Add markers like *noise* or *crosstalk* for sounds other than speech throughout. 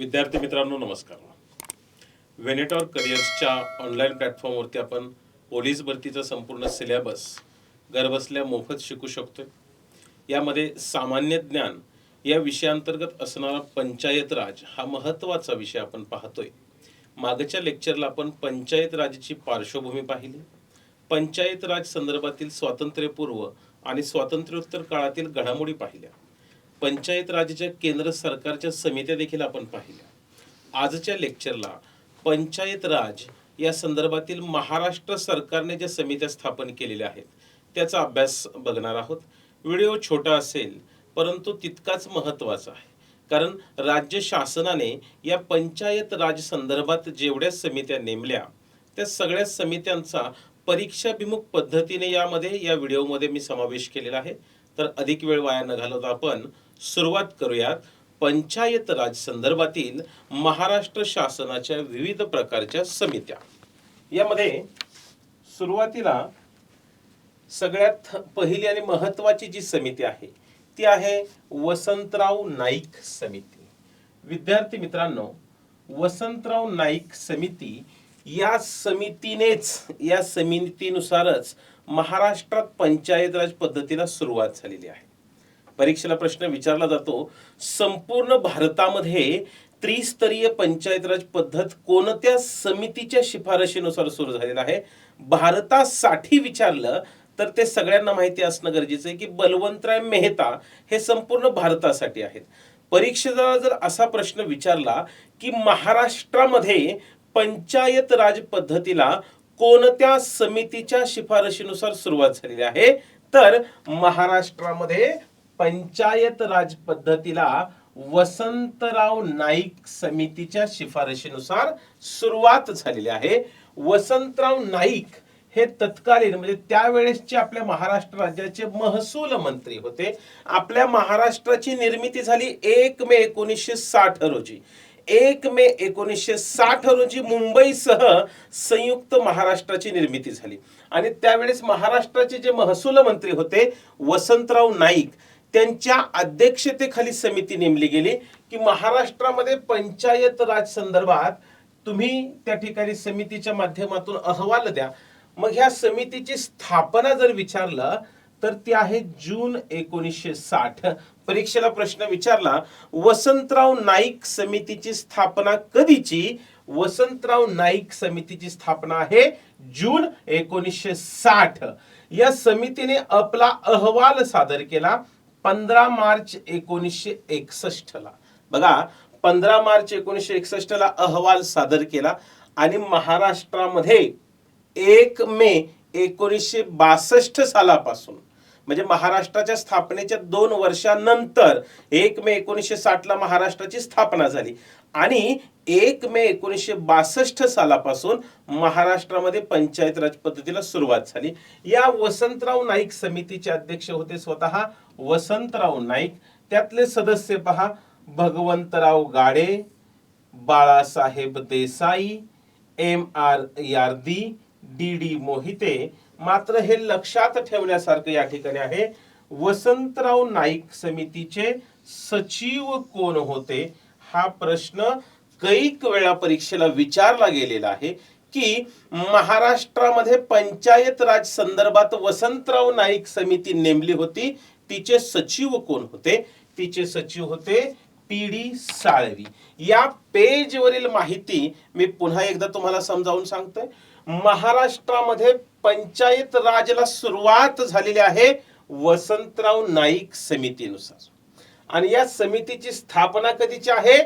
विद्यार्थी मित्रांनो नमस्कार. वेनेटॉर करिअर्सच्या ऑनलाईन प्लॅटफॉर्मवरती आपण पोलीस भरतीचा संपूर्ण सिलेबस घरबसल्या मोफत शिकू शकतो यामध्ये सामान्य ज्ञान या विषयांतर्गत असणारा पंचायत राज हा महत्त्वाचा विषय आपण पाहतोय. मागच्या लेक्चरला आपण पंचायत राजची पार्श्वभूमी पाहिली. पंचायत राज संदर्भातील स्वातंत्र्यपूर्व आणि स्वातंत्र्योत्तर काळातील घडामोडी पाहिल्या. पंचायत राजच्या केंद्र सरकारच्या समित्या देखील आपण पाहिल्या. आजच्या लेक्चरला पंचायत राज या संदर्भातील महाराष्ट्र सरकारने ज्या समित्या स्थापन केलेल्या आहेत त्याचा अभ्यास बघणार आहोत. व्हिडिओ छोटा असेल परंतु तितकाच महत्त्वाचा आहे. कारण राज्य शासनाने या पंचायत राज संदर्भात जेवढ्या समित्या नेमल्या त्या सगळ्या समित्यांचा परीक्षाभिमुख पद्धतीने यामध्ये या व्हिडिओमध्ये मी समावेश केलेला आहे. तर अधिक वेळ वाया न घालवता आपण सुरुवात करूयात. पंचायत राज संदर्भातील महाराष्ट्र शासनाच्या विविध प्रकारच्या समित्या. यामध्ये सुरुवातीला सगळ्यात पहिली आणि महत्वाची जी समिती आहे ती आहे वसंतराव नाईक समिती. विद्यार्थी मित्रांनो वसंतराव नाईक समिती या समितीनेच या समितीनुसारच महाराष्ट्रात पंचायत राज पद्धतीला सुरुवात झालेली आहे. परीक्षेला प्रश्न विचारला जातो संपूर्ण भारतामध्ये त्रिस्तरीय पंचायत राज पद्धत कोणत्या समितीच्या शिफारशीनुसार सुरू झालेला आहे? भारतासाठी विचारलं तर ते सगळ्यांना माहिती असणं गरजेचं आहे की बलवंतराय मेहता हे संपूर्ण भारतासाठी आहेत. परीक्षेला जर असा प्रश्न विचारला की महाराष्ट्रामध्ये पंचायत राज पद्धतीला कोणत्या समितीच्या शिफारशीनुसार सुरुवात झालेली आहे? तर महाराष्ट्रामध्ये पंचायत राज पद्धतीला वसंतराव नाईक समितीच्या शिफारशीनुसार सुरुवात झालेली आहे. वसंतराव नाईक हे तत्कालीन म्हणजे त्यावेळेसचे आपल्या महाराष्ट्र राज्याचे महसूल मंत्री होते. आपल्या महाराष्ट्राची निर्मिती झाली एक मे एकोणीसशे साठ रोजी. एक मे एकोणीसशे साठ रोजी मुंबईसह संयुक्त महाराष्ट्राची निर्मिती झाली. आणि त्यावेळेस महाराष्ट्राचे जे महसूल मंत्री होते वसंतराव नाईक त्यांच्या अध्यक्षतेखाली समिती नेमली गेली की महाराष्ट्रामध्ये पंचायत राज संदर्भात तुम्ही त्या ठिकाणी समितीच्या माध्यमातून अहवाल द्या. मग ह्या समितीची स्थापना जर विचारलं तर ती आहे जून एकोणीसशे साठ. परीक्षेला प्रश्न विचारला वसंतराव नाईक समितीची स्थापना कधीची? वसंतराव नाईक समितीची स्थापना आहे जून एकोणीसशे साठ. या समितीने आपला अहवाल सादर केला. पंधरा मार्च एकोणीसशे एकसष्ट ला बघा पंधरा मार्च एकोणीसशे एकसष्ट ला अहवाल सादर केला आणि महाराष्ट्रामध्ये एक मे एकोणीसशे बासष्ट सालापासून म्हणजे महाराष्ट्राच्या स्थापनेच्या दोन वर्षानंतर एक मे एकोणीसशे साठला महाराष्ट्राची स्थापना झाली. आणि एक मे एकोणीसशे बासष्ट सालापासून महाराष्ट्रामध्ये पंचायत राज पद्धतीला सुरुवात झाली. या वसंतराव नाईक समितीचे अध्यक्ष होते स्वतः. वसंतराव नाईक त्यातले सदस्य पहा. Bhagwantrao Gade Balasaheb Desai M R Yardi D D Mohite मात्र हे लक्षात ठेवण्यासारखं या ठिकाणी आहे. वसंतराव नाईक समितीचे सचिव कोण होते? हा प्रश्न कैक वेळा परीक्षेला विचारला गेलेला आहे की महाराष्ट्रामध्ये पंचायत राज संदर्भात वसंतराव नाईक समिती नेमली होती. तिचे सचिव कोण होते? तिचे सचिव होते पी डी साळवी. या पेजवरील माहिती मी पुन्हा एकदा तुम्हाला समजावून सांगतोय. महाराष्ट्रामध्ये पंचायत राजला सुरुवात झालेली आहे वसंतराव नाईक समितीनुसार. आणि या समितीची स्थापना कधीची आहे?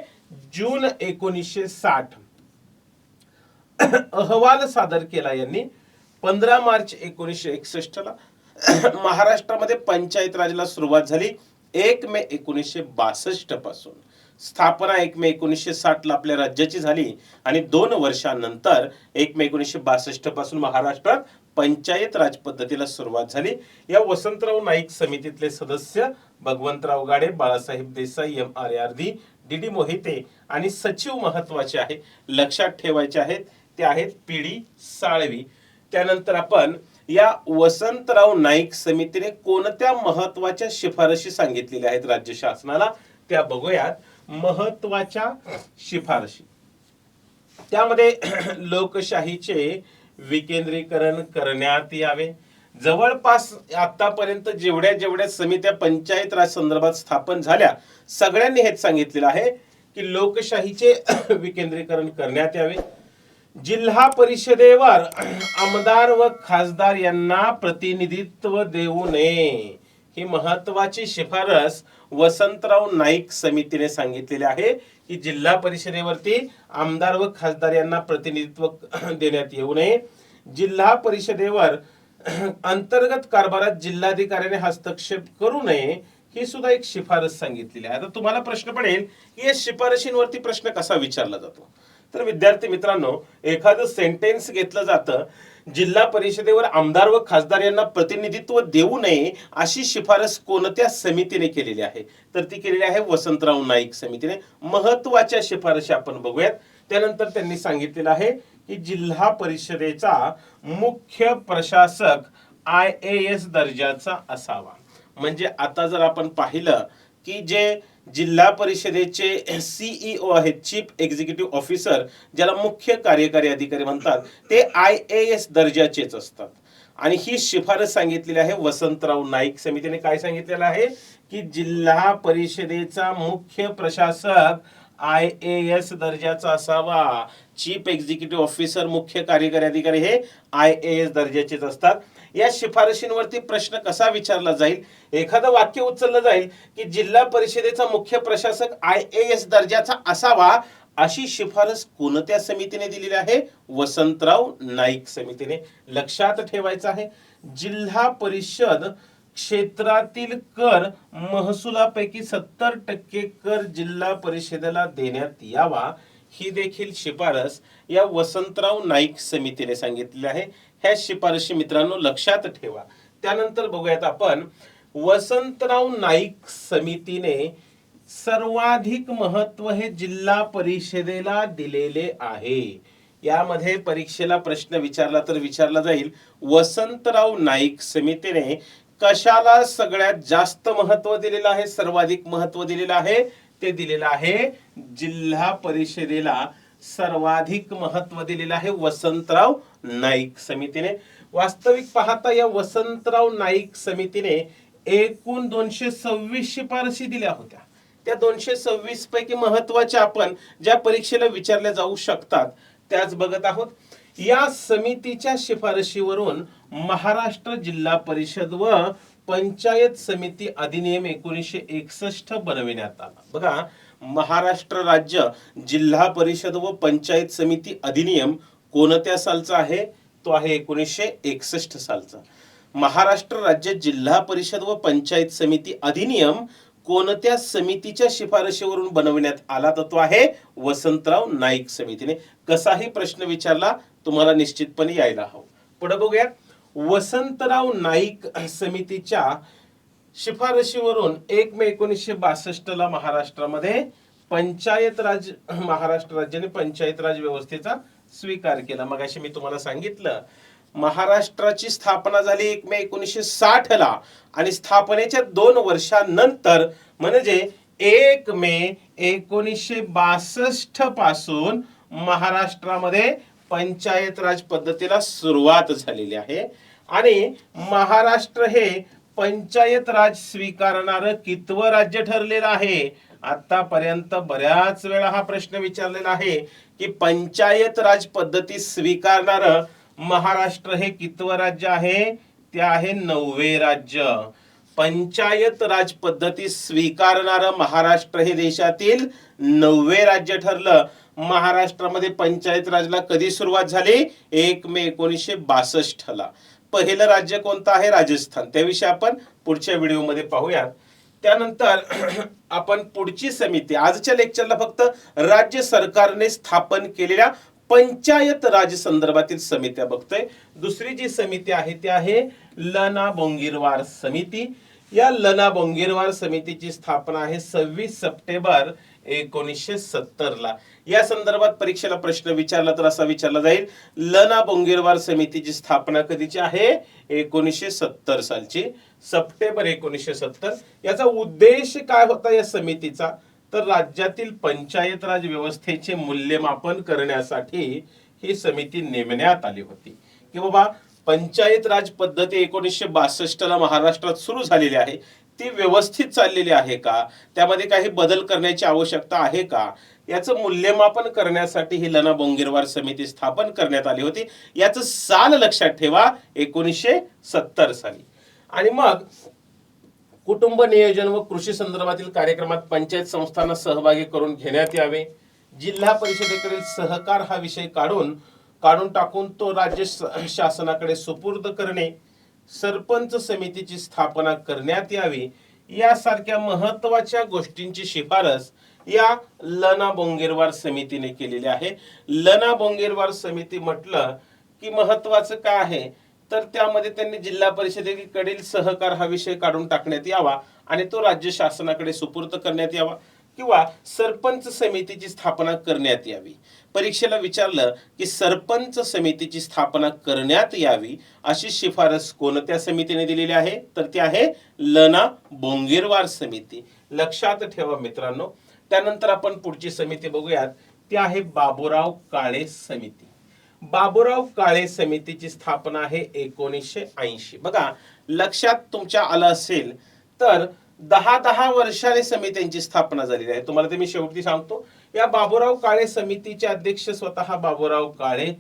जून एकोणीसशे साठ. अहवाल सादर केला यांनी पंधरा मार्च एकोणीसशे एकसष्ट ला. महाराष्ट्रामध्ये पंचायत राजला सुरुवात झाली एक मे एकोणीसशे बासष्टपासून. स्थापना एक मे एकोणीसशे साठ ला आपल्या राज्याची झाली आणि दोन वर्षानंतर एक मे एकोणीसशे बासष्टपासून महाराष्ट्रात पंचायत राज पद्धतीला सुरुवात झाली. या वसंतराव नाईक समितीतले सदस्य Bhagwantrao Gade Balasaheb Desai M R Yardi D D Mohite आणि सचिव महत्त्वाचे आहे लक्षात ठेवायचे आहेत ते आहेत पी डी साळवी. त्यानंतर आपण या वसंतराव नाईक समितीने कोणत्या महत्त्वाच्या शिफारशी सांगितलेल्या आहेत राज्य शासनाला त्या बघूयात. महत्त्वाच्या शिफारशी. त्यामध्ये *clears throat* लोकशाहीचे विकेंद्रीकरण करण्यात यावे. जवळपास आतापर्यंत जेवढ्या जेवढ्या समित्या पंचायत राज संदर्भात स्थापन झाल्या सगळ्यांनी हेच सांगितलेलं आहे की लोकशाहीचे *coughs* विकेंद्रीकरण करण्यात यावे. जिल्हा परिषदेवर आमदार व खासदार यांना प्रतिनिधित्व देऊ नये ही महत्वाची शिफारस वसंतराव नाईक समितीने सांगितलेली आहे. की जिल्हा परिषदेवरती आमदार व खासदार यांना प्रतिनिधित्व *clears throat* देण्यात येऊ नये. जिल्हा परिषदेवर *clears throat* अंतर्गत कारभारात जिल्हाधिकाऱ्याने हस्तक्षेप करू नये ही सुद्धा एक शिफारस सांगितलेली आहे. आता तुम्हाला प्रश्न पडेल की या शिफारशींवरती प्रश्न कसा विचारला जातो? तर विद्यार्थी मित्रांनो एखादं सेंटेन्स घेतलं जातं जिल्हा परिषदेवर आमदार व खासदार यांना प्रतिनिधित्व देऊ नये अशी शिफारस कोणत्या समितीने केलेली आहे? तर ती केलेली आहे वसंतराव नाईक समितीने. महत्त्वाच्या शिफारशी आपण बघूयात. त्यानंतर त्यांनी सांगितलेलं आहे की जिल्हा परिषदेचा मुख्य प्रशासक आय ए एस दर्जाचा असावा. म्हणजे आता जर आपण पाहिलं की जे जिल्हा परिषदेचे सीईओ आहेत चीफ एक्झिक्युटिव्ह ऑफिसर ज्याला मुख्य कार्यकारी अधिकारी म्हणतात ते आय ए एस दर्जाचेच असतात. आणि ही शिफारस सांगितलेली आहे वसंतराव नाईक समितीने. काय सांगितलेलं आहे? की जिल्हा परिषदेचा मुख्य प्रशासक आय ए एस दर्जाचा असावा. चीफ एक्झिक्युटिव्ह ऑफिसर मुख्य कार्यकारी अधिकारी हे आय ए एस दर्जाचेच असतात. या शिफारशींवरती प्रश्न कसा विचारला जाईल? एखादं वाक्य उचललं जाईल की जिल्हा परिषदेचा मुख्य प्रशासक आय ए एस दर्जाचा असावा अशी शिफारस कोणत्या समितीने दिलेली आहे? वसंतराव नाईक समितीने. लक्षात ठेवायचं आहे जिल्हा परिषद क्षेत्रातील कर महसुलापैकी सत्तर टक्के कर जिल्हा परिषदेला देण्यात यावा ही देखील शिफारस या वसंतराव नाईक समितीने सांगितली आहे. ह्या शिफारशी मित्रांनो लक्षात ठेवा. त्यानंतर बघूयात आपण वसंतराव नाईक समितीने सर्वाधिक महत्त्व हे जिल्हा परिषदेला दिलेले आहे. यामध्ये परीक्षेला प्रश्न विचारला तर विचारला जाईल वसंतराव नाईक समितीने कशाला सगळ्यात जास्त महत्त्व दिलेलं आहे सर्वाधिक महत्त्व दिलेलं आहे? ते दिलेलं आहे जिल्हा परिषदेला सर्वाधिक महत्त्व दिलेलं आहे वसंतराव नाईक समितीने. वास्तविक पाहता या वसंतराव नाईक समितीने एकूण दोनशे सव्वीस शिफारशी दिल्या होत्या. त्या दोनशे सव्वीस पैकी महत्त्वाच्या आपण ज्या परीक्षेला विचारल्या जाऊ शकतात त्याच बघत आहोत. या समितीच्या शिफारशीवरून महाराष्ट्र जिल्हा परिषद व पंचायत समिती अधिनियम एकोणीसशे एकसष्ट बनविण्यात आला. बघा महाराष्ट्र राज्य जिल्हा परिषद व पंचायत समिती अधिनियम कोणत्या सालचा आहे? तो आहे एकोणीसशे एकसष्ट सालचा. महाराष्ट्र राज्य जिल्हा परिषद व पंचायत समिती अधिनियम कोणत्या समितीच्या शिफारशीवरून बनवण्यात आला? तर तो आहे वसंतराव नाईक समितीने. कसाही प्रश्न विचारला तुम्हाला निश्चितपणे यायला हवं. पुढे बघूया. वसंतराव नाईक समितीच्या शिफारशीवरून एक मे एकोणीसशे बासष्ट ला महाराष्ट्रामध्ये पंचायत राज महाराष्ट्र राज्याने पंचायत राज व्यवस्थेचा स्वीकार केला. मग मी तुम्हाला सांगितलं महाराष्ट्राची स्थापना झाली एक मे एकोणीसशे साठ ला आणि स्थापनेच्या दोन वर्षानंतर म्हणजे एक मे एकोणीसशे बासष्टपासून महाराष्ट्रामध्ये पंचायत राज पद्धतीला सुरुवात झालेली आहे. आणि महाराष्ट्र हे पंचायत राज स्वीकारणार कितवं राज्य ठरलेलं आहे? आतापर्यंत बऱ्याच वेळा हा प्रश्न विचारलेला आहे की पंचायत राज पद्धती स्वीकारणार महाराष्ट्र हे कितवं राज्य आहे? ते आहे नववे राज्य. पंचायत राज पद्धती स्वीकारणार महाराष्ट्र हे देशातील नववे राज्य ठरलं. महाराष्ट्रामध्ये पंचायत राजला कधी सुरुवात झाली? एक मे एकोणीसशे बासष्ट ला पहिलं राज्य कोणतं आहे? राजस्थान. त्याविषयी आपण पुढच्या व्हिडिओमध्ये पाहूयात. त्यानंतर *clears throat* आपण पुढची समिती आजच्या लेक्चरला फक्त राज्य सरकारने स्थापन केलेल्या पंचायत राज संदर्भातील समित्या बघतोय. दुसरी जी समिती आहे ती आहे लना बोंगीरवार समिती. या लना बोंगीरवार समितीची स्थापना आहे सव्वीस सप्टेंबर एकोणीसशे सत्तरला. ला या संदर्भात परीक्षेला प्रश्न विचारला तर असा विचारला जाईल लना बोंगीरवार समितीची स्थापना कधीची आहे? एकोणीसशे सत्तर सालची. सप्टेंबर एकोणीसशे सत्तर. याचा उद्देश काय होता या समितीचा? तर राज्यातील पंचायत राज व्यवस्थेचे मूल्यमापन करण्यासाठी ही समिती नेमण्यात आली होती. की बाबा पंचायत राज पद्धती एकोणीसशे बासष्टला महाराष्ट्रात सुरू झालेली आहे. ती व्यवस्थित चाललेली आहे का? त्यामध्ये काही बदल करण्याची आवश्यकता आहे का? याचं मूल्यमापन करण्यासाठी ही लना बोंगीरवार समिती स्थापन करण्यात आली होती. याचं साल लक्षात ठेवा एकोणीसशे सत्तर साली. आणि मग कुटुंब नियोजन व कृषी संदर्भातील कार्यक्रमात पंचायत संस्थांना सहभागी करून घेण्यात यावे. जिल्हा परिषदेकडील सहकार हा विषय काढून काढून टाकून तो राज्य शासनाकडे सुपूर्द करणे सरपंच समितीची स्थापना करण्यात यावी. यासारख्या महत्त्वाच्या गोष्टींची शिफारस या लना बोंगेरवार समितीने केलेली आहे. लना बोंगेरवार समिती म्हटलं की महत्वाचं काय आहे? तर त्यामध्ये त्यांनी जिल्हा परिषदेकडील सहकार हा विषय काढून टाकण्यात यावा आणि तो राज्य शासनाकडे सुपूर्द करण्यात यावा किंवा सरपंच समितीची स्थापना करण्यात यावी. परीक्षेला विचारलं की सरपंच समितीची स्थापना करण्यात यावी अशी शिफारस कोणत्या समितीने दिलेली आहे? तर ती आहे लना बोंगेरवार समिती. लक्षात ठेवा मित्रांनो त्यानंतर आपण पुढची समिती बघूयात. ती आहे बाबूराव काळे समिती. बाबूराव काळे समितीची स्थापना आहे एकोणीसशे ऐंशी. बघा लक्षात तुमच्या आलं असेल तर दहा दहा वर्षाने समित्यांची स्थापना झालेली आहे. तुम्हाला ते मी शेवटी सांगतो. या बाबूराव काळे समितीचे अध्यक्ष स्वतः बाबूराव काळे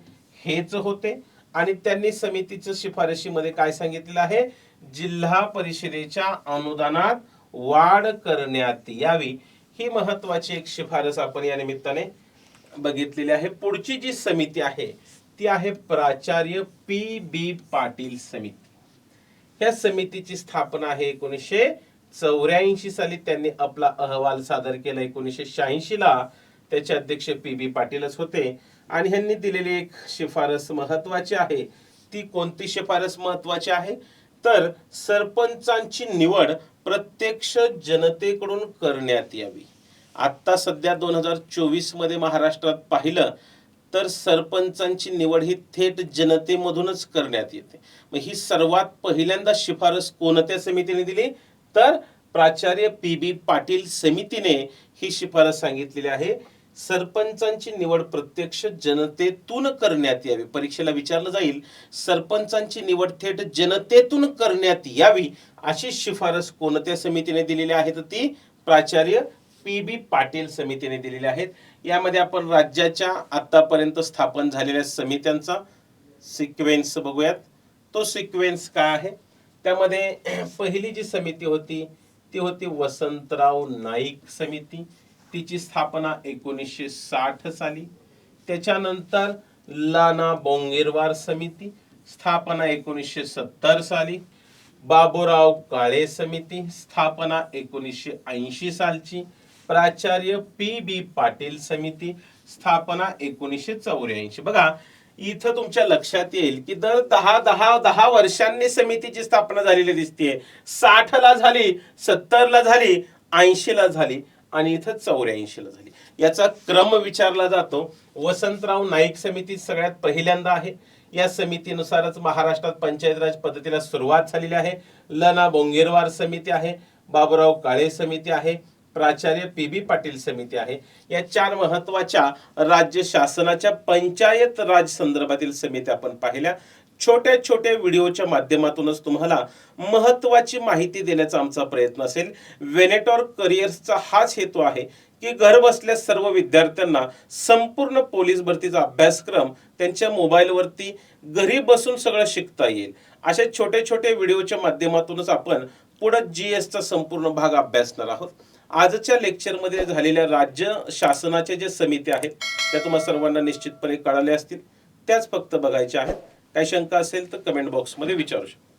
हेच होते. आणि त्यांनी समितीच्या शिफारशीमध्ये काय सांगितलेलं आहे? जिल्हा परिषदेच्या अनुदानात वाढ करण्यात यावी. ही महत्वाची एक शिफारस आपण या निमित्ताने बघितलेली आहे. पुढची जी समिती आहे ती आहे प्राचार्य पी बी पाटील समिती. या समितीची स्थापना आहे एकोणीसशे चौऱ्याऐंशी साली. त्यांनी आपला अहवाल सादर केला एकोणीसशे शहाऐंशी ला. त्याचे अध्यक्ष पी बी पाटीलच होते. आणि ह्यांनी दिलेली एक शिफारस महत्वाची आहे. ती कोणती शिफारस महत्वाची आहे? तर सरपंचांची निवड प्रत्यक्ष जनतेकडून करण्यात यावी. आता सध्या दोन हजार चोवीसमध्ये महाराष्ट्रात पाहिलं तर सरपंचांची निवड ही थेट जनतेमधूनच करण्यात येते. मग ही सर्वात पहिल्यांदा शिफारस कोणत्या समितीने दिली? तर प्राचार्य पी बी पाटील समितीने ही शिफारस सांगितलेली आहे. सरपंचांची निवड प्रत्यक्ष जनतेतून करण्यात यावी. परीक्षेला विचारलं जाईल सरपंचांची निवड थेट जनतेतून करण्यात यावी अशी शिफारस कोणत्या समितीने दिलेली आहे तर ती प्राचार्य पी बी पाटील समितीने दिलेल्या आहेत. यामध्ये आपण राज्याच्या आतापर्यंत स्थापन झालेल्या समित्यांचा सिक्वेन्स बघूयात. तो सिक्वेन्स काय आहे? त्यामध्ये *clears throat* पहिली जी समिती होती ती होती वसंतराव नाईक समिती. तिची स्थापना एकोणीसशे साठ साली. त्याच्यानंतर लाना बोंगेरवार समिती स्थापना एकोणीसशे सत्तर साली. बाबूराव काळे समिती स्थापना एकोणीसशे ऐंशी सालची. प्राचार्य पी बी पाटील समिती स्थापना एकोणीसशे चौऱ्याऐंशी. बघा इथं तुमच्या लक्षात येईल की दर दहा दहा दहा वर्षांनी समितीची स्थापना झालेली दिसते साठ ला झाली सत्तर ला झाली ऐंशी ला झाली. आणि इथं चौऱ्याऐंशीला झाली. याचा क्रम विचारला जातो. वसंतराव नाईक समिती सगळ्यात पहिल्यांदा आहे. या समितीनुसारच महाराष्ट्रात पंचायत राज पद्धतीला सुरुवात झालेली आहे. लना बोंगेरवार समिती आहे. बाबुराव काळे समिती आहे. प्राचार्य पी बी पाटील समिती आहे. या चार महत्त्वाच्या राज्य शासनाच्या पंचायत राज संदर्भातील समित्या आपण पाहिल्या. छोट्या छोट्या व्हिडिओच्या माध्यमातूनच तुम्हाला महत्वाची माहिती देण्याचा आमचा प्रयत्न असेल. वेनेटॉर करिअर्सचा हाच हेतू आहे की घर बसल्या सर्व विद्यार्थ्यांना संपूर्ण पोलीस भरतीचा अभ्यासक्रम त्यांच्या मोबाईलवरती घरी बसून सगळं शिकता येईल. अशा छोटे छोटे व्हिडिओच्या माध्यमातूनच आपण पुढे जी एसचा संपूर्ण भाग अभ्यासणार आहोत. आजच्या लेक्चरमध्ये झालेल्या राज्य शासनाच्या ज्या समिती आहेत त्या तुम्हाला सर्वांना निश्चितपणे कळाल्या असतील. त्याच फक्त बघायच्या आहेत. काही शंका असेल तर कमेंट बॉक्समध्ये विचारू शकता.